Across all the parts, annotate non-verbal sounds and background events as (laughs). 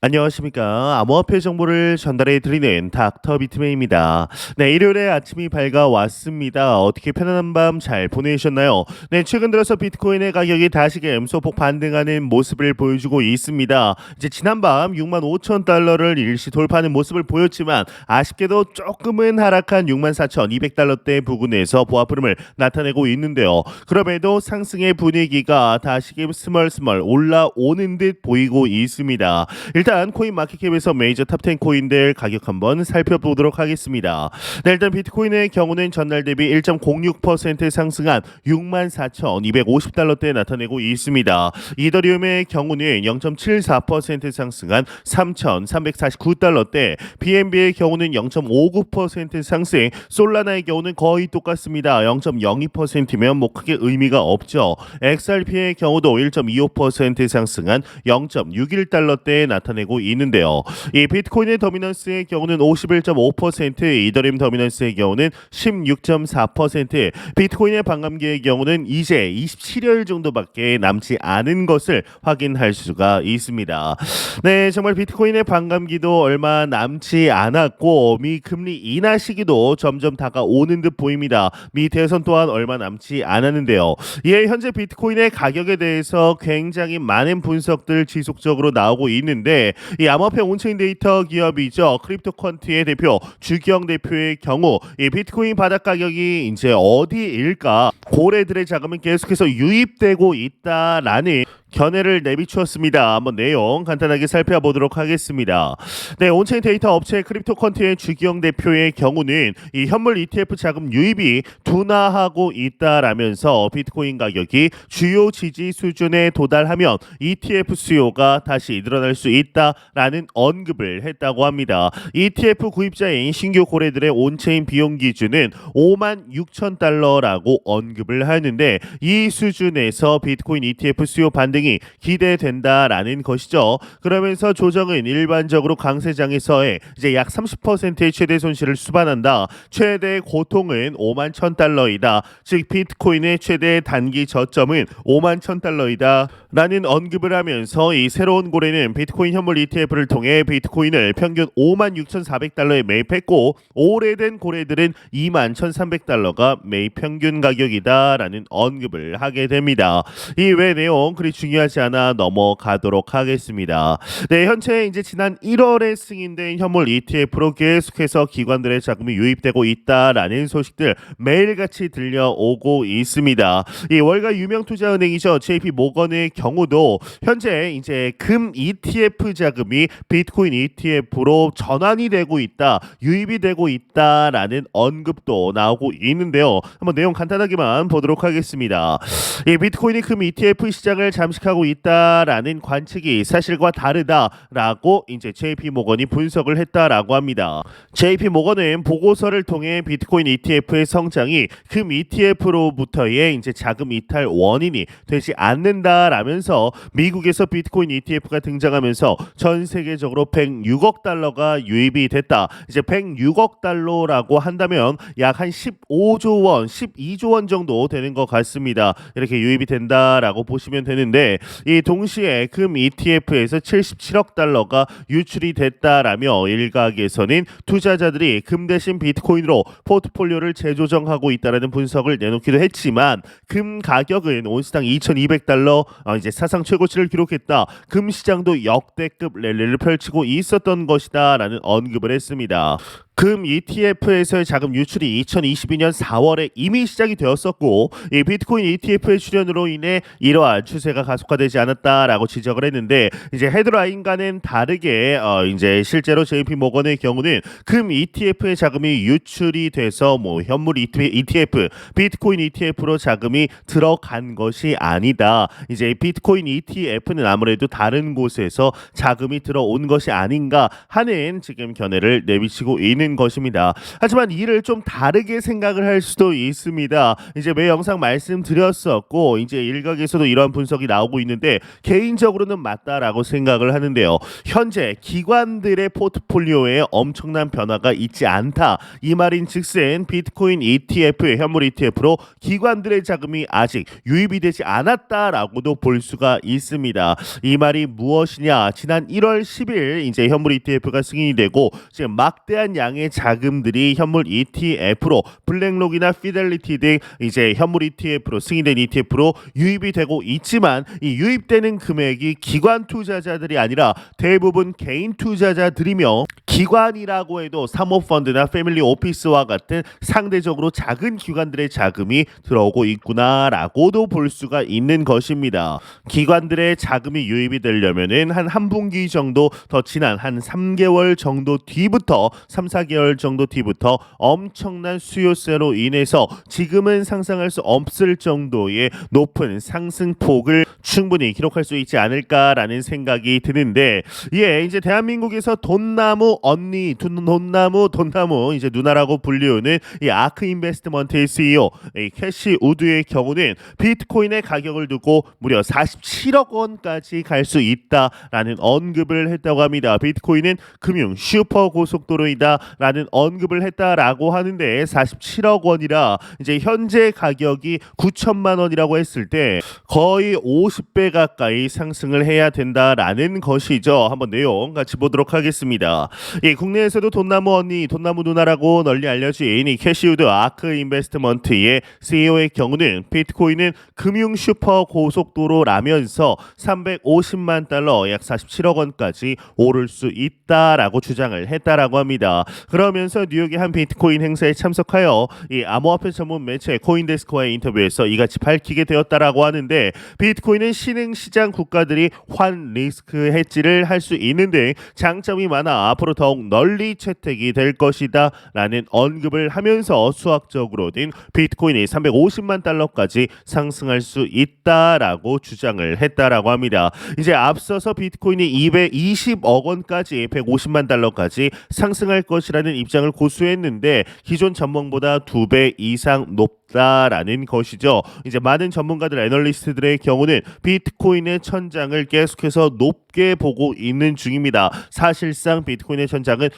안녕하십니까. 암호화폐 정보를 전달해 드리는 닥터 비트맨입니다. 네, 일요일에 아침이 밝아왔습니다. 어떻게 편안한 밤 잘 보내셨나요? 네, 최근 들어서 비트코인의 가격이 다시금 소폭 반등하는 모습을 보여주고 있습니다. 이제 지난밤 6만 5천 달러를 일시 돌파하는 모습을 보였지만 아쉽게도 조금은 하락한 6만 4,200달러대 부근에서 보합 흐름을 나타내고 있는데요. 그럼에도 상승의 분위기가 다시금 스멀스멀 올라오는 듯 보이고 있습니다. 일단 코인 마켓캡에서 메이저 탑10 코인들 가격 한번 살펴보도록 하겠습니다. 네, 일단 비트코인의 경우는 전날 대비 1.06% 상승한 64,250달러대에 나타내고 있습니다. 이더리움의 경우는 0.74% 상승한 3,349달러대, BNB의 경우는 0.59% 상승, 솔라나의 경우는 거의 똑같습니다. 0.02%면 뭐 크게 의미가 없죠. XRP의 경우도 1.25% 상승한 0.61달러대에 나타내고 있는데요. 이 비트코인의 더미넌스의 경우는 51.5%, 이더리움 더미넌스의 경우는 16.4%, 비트코인의 반감기의 경우는 이제 27일 정도밖에 남지 않은 것을 확인할 수가 있습니다. 네, 정말 비트코인의 반감기도 얼마 남지 않았고 미 금리 인하 시기도 점점 다가오는 듯 보입니다. 미 대선 또한 얼마 남지 않았는데요. 이에 현재 비트코인의 가격에 대해서 굉장히 많은 분석들 지속적으로 나오고 있는데 이 암호화폐 온체인 데이터 기업이죠. 크립토컨트의 대표 주기영 대표의 경우 이 비트코인 바닥 가격이 이제 어디일까? 고래들의 자금은 계속해서 유입되고 있다라는 견해를 내비추었습니다. 한번 내용 간단하게 살펴보도록 하겠습니다. 네, 온체인 데이터 업체 크립토 컨트의 주기영 대표의 경우는 이 현물 ETF 자금 유입이 둔화하고 있다라면서 비트코인 가격이 주요 지지 수준에 도달하면 ETF 수요가 다시 늘어날 수 있다라는 언급을 했다고 합니다. ETF 구입자인 신규 고래들의 온체인 비용 기준은 5만 6천 달러라고 언급을 하는데 이 수준에서 비트코인 ETF 수요 반등 등이 기대된다라는 것이죠. 그러면서 조정은 일반적으로 강세장에서의 이제 약 30%의 최대 손실을 수반한다. 최대 고통은 5만 1천 달러이다. 즉 비트코인의 최대 단기 저점은 5만 1천 달러이다. 라는 언급을 하면서 이 새로운 고래는 비트코인 현물 ETF를 통해 비트코인을 평균 5만 6,400달러에 매입했고 오래된 고래들은 2만 1,300달러가 매입 평균 가격이다라는 언급을 하게 됩니다. 이 외 내용 그리 중요 하지 않아 넘어가도록 하겠습니다. 네, 현재 이제 지난 1월에 승인된 현물 ETF로 계속해서 기관들의 자금이 유입되고 있다라는 소식들 매일같이 들려오고 있습니다. 이 월가 유명 투자은행이죠. JP 모건의 경우도 현재 이제 금 ETF 자금이 비트코인 ETF로 전환이 되고 있다, 유입이 되고 있다라는 언급도 나오고 있는데요. 한번 내용 간단하게만 보도록 하겠습니다. 이 비트코인이 금 ETF 시장을 잠 식하고 있다라는 관측이 사실과 다르다라고 이제 JP 모건이 분석을 했다라고 합니다. JP 모건은 보고서를 통해 비트코인 ETF의 성장이 금 ETF로부터의 이제 자금 이탈 원인이 되지 않는다라면서 미국에서 비트코인 ETF가 등장하면서 전 세계적으로 106억 달러가 유입이 됐다. 이제 106억 달러라고 한다면 약 한 15조 원, 12조 원 정도 되는 것 같습니다. 이렇게 유입이 된다라고 보시면 되는데 이 동시에 금 ETF에서 77억 달러가 유출이 됐다라며 일각에서는 투자자들이 금 대신 비트코인으로 포트폴리오를 재조정하고 있다라는 분석을 내놓기도 했지만 금 가격은 온스당 2,200달러 어, 이제 사상 최고치를 기록했다. 금 시장도 역대급 랠리를 펼치고 있었던 것이다라는 언급을 했습니다. 금 ETF에서의 자금 유출이 2022년 4월에 이미 시작이 되었었고 이 비트코인 ETF의 출현으로 인해 이러한 추세가 가속화되지 않았다라고 지적을 했는데 이제 헤드라인과는 다르게 어 이제 실제로 JP 모건의 경우는 금 ETF의 자금이 유출이 돼서 뭐 현물 ETF, 비트코인 ETF로 자금이 들어간 것이 아니다. 이제 비트코인 ETF는 아무래도 다른 곳에서 자금이 들어온 것이 아닌가 하는 지금 견해를 내비치고 있는 있는 것입니다. 하지만 이를 좀 다르게 생각을 할 수도 있습니다. 이제 매 영상 말씀드렸었고 이제 일각에서도 이런 분석이 나오고 있는데 개인적으로는 맞다라고 생각을 하는데요. 현재 기관들의 포트폴리오에 엄청난 변화가 있지 않다. 이 말인 즉슨 비트코인 ETF, 현물 ETF로 기관들의 자금이 아직 유입이 되지 않았다라고도 볼 수가 있습니다. 이 말이 무엇이냐? 지난 1월 10일 이제 현물 ETF가 승인이 되고 지금 막대한 양의 자금들이 현물 ETF로 블랙록이나 피델리티 등 이제 현물 ETF로 승인된 ETF로 유입이 되고 있지만 이 유입되는 금액이 기관 투자자들이 아니라 대부분 개인 투자자들이며 기관이라고 해도 사모펀드나 패밀리 오피스와 같은 상대적으로 작은 기관들의 자금이 들어오고 있구나라고도 볼 수가 있는 것입니다. 기관들의 자금이 유입이 되려면은 한 한 분기 정도 더 지난 한 3개월 정도 뒤부터 3, 4 개월 정도 뒤부터 엄청난 수요세로 인해서 지금은 상상할 수 없을 정도의 높은 상승폭을 충분히 기록할 수 있지 않을까라는 생각이 드는데 예 이제 대한민국에서 돈나무 언니 돈- 돈나무 돈나무 이제 누나라고 불리우는 이 아크 인베스트먼트의 CEO 이 캐시 우드의 경우는 비트코인의 가격을 두고 무려 47억 원까지 갈 수 있다라는 언급을 했다고 합니다. 비트코인은 금융 슈퍼 고속도로이다 라는 언급을 했다라고 하는데 47억 원이라 이제 현재 가격이 9천만 원이라고 했을 때 거의 50배 가까이 상승을 해야 된다라는 것이죠. 한번 내용 같이 보도록 하겠습니다. 예, 국내에서도 돈나무 언니, 돈나무 누나라고 널리 알려진 이 캐시우드 아크 인베스트먼트의 CEO의 경우는 비트코인은 금융 슈퍼 고속도로라면서 350만 달러 약 47억 원까지 오를 수 있다라고 주장을 했다라고 합니다. 그러면서 뉴욕의 한 비트코인 행사에 참석하여 이 암호화폐 전문 매체 코인데스크와의 인터뷰에서 이같이 밝히게 되었다라고 하는데 비트코인은 신흥 시장 국가들이 환 리스크 해지를 할 수 있는 등 장점이 많아 앞으로 더욱 널리 채택이 될 것이다 라는 언급을 하면서 수학적으로는 비트코인이 350만 달러까지 상승할 수 있다라고 주장을 했다라고 합니다. 이제 앞서서 비트코인이 220억 원까지 150만 달러까지 상승할 것이라는 입장을 고수했는데 기존 전망보다 두 배 이상 높다라는 것이죠. 이제 많은 전문가들 애널리스트들의 경우는 비트코인의 천장을 계속해서 높게 보고 있는 중입니다. 사실상 비트코인의 천장은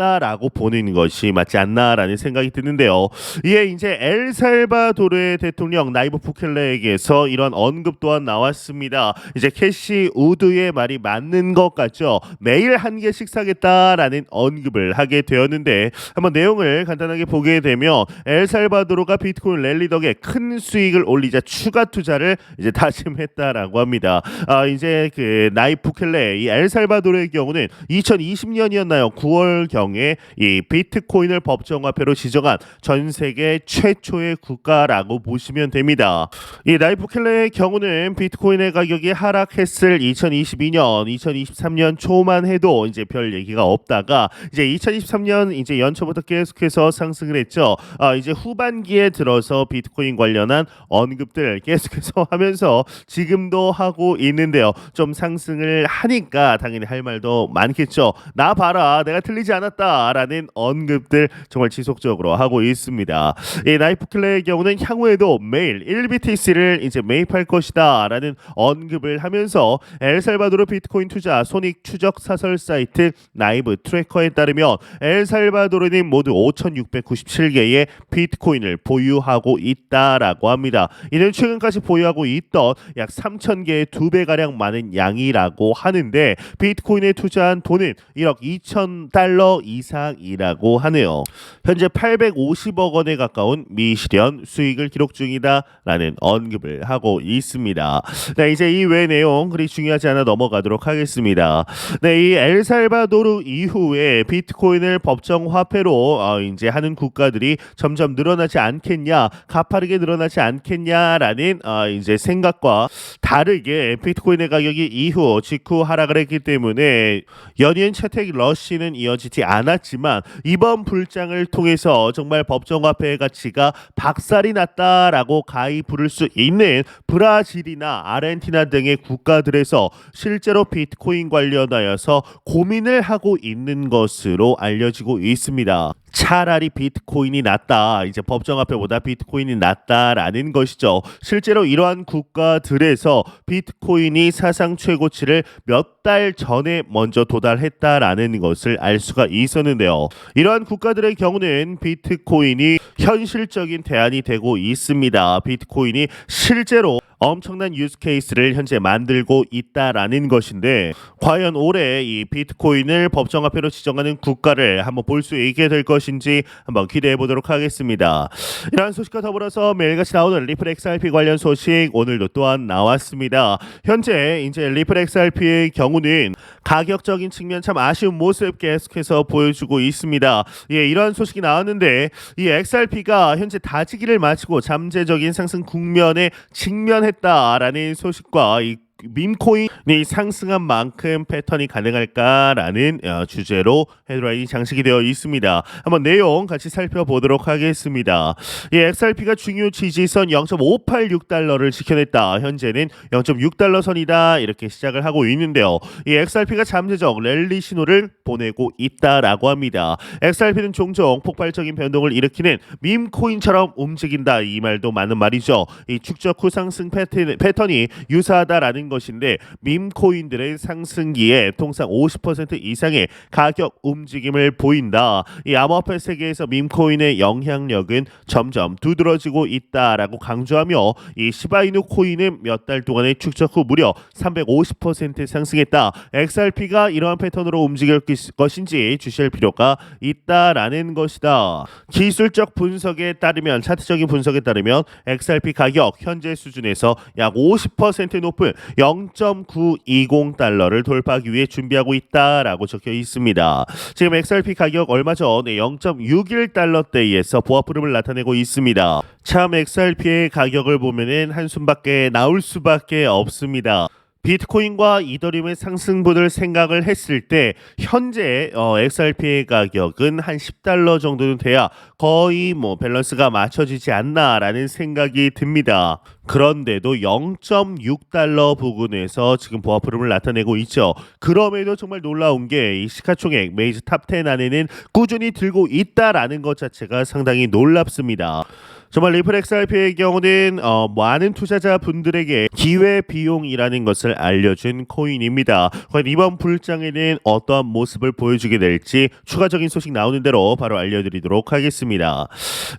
없다라고 보는 것이 맞지 않나라는 생각이 드는데요. 이에 이제 엘살바도르의 대통령 나이브 부켈레에게서 이런 언급 또한 나왔습니다. 이제 캐시 우드의 말이 맞는 것 같죠. 매일 한 개씩 사겠다라는 언급을 하게 되었는데 한번 내용을 간단하게 보게 되면 엘살바도르가 비트코인 랠리 덕에 큰 수익을 올리자 추가 투자를 이제 다짐했다라고 합니다. 아 이제 그 나이프 부켈레 이 엘살바도르의 경우는 2020년이었나요? 9월 경에 이 비트코인을 법정화폐로 지정한 전 세계 최초의 국가라고 보시면 됩니다. 이 나이프 부켈레의 경우는 비트코인의 가격이 하락했을 2022년, 2023년 초만 해도 이제 별 얘기가 없다가 이제 2023년 이제 연초부터 계속해서 상승을 했죠. 아 이제 후반기에 들어서 비트코인 관련한 언급들 계속해서 (laughs) 하면서 지금도 하고 있는데요. 좀 상승을 하니까 당연히 할 말도 많겠죠. 나 봐라, 내가 틀리지 않았다 라는 언급들 정말 지속적으로 하고 있습니다. 이 나이프 클레의 경우는 향후에도 매일 1BTC를 이제 매입할 것이다라는 언급을 하면서 엘살바도르 비트코인 투자 손익 추적 사설 사이트 나이브 트래커에 따르면 엘살바도르는 모두 5,697개의 비트코인을 보유하고 있다라고 합니다. 이는 최근까지 보유하고 있던 약 3,000개의 두 배 가량 많은 양이라고 하는데 비트코인에 투자한 돈은 1억 2천 달러 이상이라고 하네요. 현재 850억 원에 가까운 미실현 수익을 기록 중이다라는 언급을 하고 있습니다. 네, 이제 이 외 내용 그리 중요하지 않아 넘어가도록 하겠습니다. 네, 이 엘살바도르 이후에 비트코인을 법정 화폐로 어, 이제 하는 국가들이 점점 늘어나지 않겠냐, 가파르게 늘어나지 않겠냐라는 어, 이제 생각과 다르게 비트코인의 가격이 이후 직후 하락을 했기 때문에 연이은 채택 러시는 이어지지 않았지만 이번 불장 을 통해서 정말 법정화폐의 가치가 박살이 났다라고 가히 부를 수 있는 브라질이나 아르헨티나 등의 국가들에서 실제로 비트코인 관련하여서 고민을 하고 있는 것으로 알려지고 있습니다. 차라리 비트코인이 낫다. 이제 법정화폐보다 비트코인이 낫다라는 것이죠. 실제로 이러한 국가들에서 비트코인이 사상 최고치를 몇 달 전에 먼저 도달했다라는 것을 알 수가 있었는데요. 이러한 국가들의 경우는 비트코인이 현실적인 대안이 되고 있습니다. 비트코인이 실제로 엄청난 유스 케이스를 현재 만들고 있다라는 것인데 과연 올해 이 비트코인을 법정화폐로 지정하는 국가를 한번 볼 수 있게 될 것인지 한번 기대해 보도록 하겠습니다. 이러한 소식과 더불어서 매일같이 나오는 리플 XRP 관련 소식 오늘도 또한 나왔습니다. 현재 이제 리플 XRP의 경우는 가격적인 측면 참 아쉬운 모습 계속해서 보여주고 있습니다. 예, 이러한 소식이 나왔는데 이 XRP가 현재 다지기를 마치고 잠재적인 상승 국면에 직면 했다라는 소식과 이 밈코인이 상승한 만큼 패턴이 가능할까라는 어, 주제로 헤드라인이 장식이 되어 있습니다. 한번 내용 같이 살펴보도록 하겠습니다. 이 XRP가 중요 지지선 0.586달러를 지켜냈다. 현재는 0.6달러 선이다. 이렇게 시작을 하고 있는데요. 이 XRP가 잠재적 랠리 신호를 보내고 있다라고 합니다. XRP는 종종 폭발적인 변동을 일으키는 밈코인처럼 움직인다. 이 말도 많은 말이죠. 이 축적 후 상승 패턴, 패턴이 유사하다라는 것인데 밈코인들의 상승기에 통상 50% 이상의 가격 움직임을 보인다. 이 암호화폐 세계에서 밈코인의 영향력은 점점 두드러지고 있다라고 강조하며 이 시바이누 코인은 몇 달 동안의 축적 후 무려 350% 상승했다. XRP가 이러한 패턴으로 움직일 것인지 주시할 필요가 있다라는 것이다. 기술적 분석에 따르면 차트적인 분석에 따르면 XRP 가격 현재 수준에서 약 50% 높은 0.920달러를 돌파하기 위해 준비하고 있다라고 적혀 있습니다. 지금 XRP 가격 얼마 전에 0.61달러대에서 보합 흐름을 나타내고 있습니다. 참 XRP의 가격을 보면은 한숨밖에 나올 수밖에 없습니다. 비트코인과 이더리움의 상승분을 생각을 했을 때 현재 어, XRP의 가격은 한 10달러 정도는 돼야 거의 뭐 밸런스가 맞춰지지 않나라는 생각이 듭니다. 그런데도 0.6달러 부근에서 지금 보합 흐름을 나타내고 있죠. 그럼에도 정말 놀라운 게 이 시가총액 메이저 탑10 안에는 꾸준히 들고 있다라는 것 자체가 상당히 놀랍습니다. 정말 리플 XRP의 경우는 어, 많은 투자자 분들에게 기회 비용이라는 것을 알려준 코인입니다. 과연 이번 불장에는 어떠한 모습을 보여주게 될지 추가적인 소식 나오는 대로 바로 알려드리도록 하겠습니다.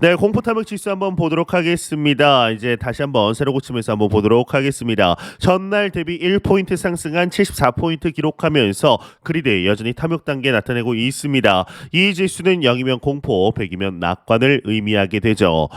네, 공포 탐욕 지수 한번 보도록 하겠습니다. 이제 다시 한번 새로 고치면서 한번 보도록 하겠습니다. 전날 대비 1포인트 상승한 74포인트 기록하면서 그리드 여전히 탐욕 단계 나타내고 있습니다. 이 지수는 0이면 공포, 100이면 낙관을 의미하게 되죠.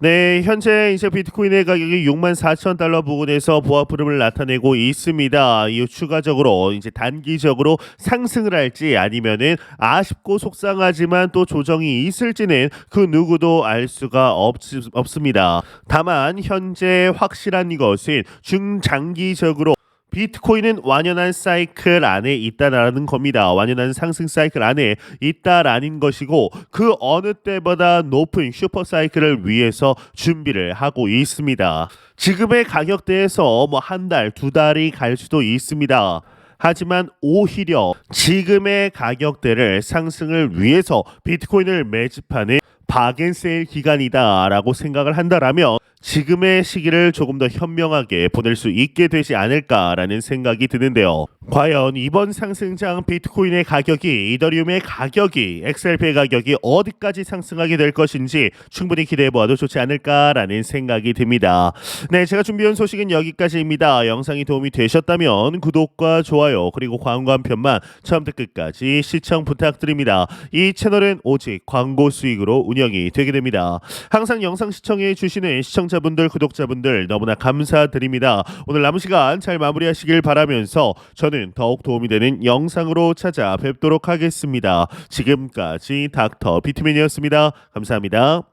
네, 현재 이제 비트코인의 가격이 6만 4천 달러 부근에서 보합 흐름을 나타내고 있습니다. 이 추가적으로 이제 단기적으로 상승을 할지 아니면은 아쉽고 속상하지만 또 조정이 있을지는 그 누구도 알 수가 없, 없습니다. 다만 현재 확실한 것은 중장기적으로 비트코인은 완연한 사이클 안에 있다라는 겁니다. 완연한 상승 사이클 안에 있다라는 것이고 그 어느 때보다 높은 슈퍼 사이클을 위해서 준비를 하고 있습니다. 지금의 가격대에서 뭐 한 달, 두 달이 갈 수도 있습니다. 하지만 오히려 지금의 가격대를 상승을 위해서 비트코인을 매집하는 바겐세일 기간이다라고 생각을 한다라면 지금의 시기를 조금 더 현명하게 보낼 수 있게 되지 않을까라는 생각이 드는데요. 과연 이번 상승장 비트코인의 가격이 이더리움의 가격이 XRP의 가격이 어디까지 상승하게 될 것인지 충분히 기대해 보아도 좋지 않을까라는 생각이 듭니다. 네, 제가 준비한 소식은 여기까지입니다. 영상이 도움이 되셨다면 구독과 좋아요 그리고 광고 한 편만 처음부터 끝까지 시청 부탁드립니다. 이 채널은 오직 광고 수익으로 운영이 되게 됩니다. 항상 영상 시청해 주시는 시청자분들 구독자분들 너무나 감사드립니다. 오늘 남은 시간 잘 마무리하시길 바라면서 저는 더욱 도움이 되는 영상으로 찾아뵙도록 하겠습니다. 지금까지 닥터 비트맨이었습니다. 감사합니다.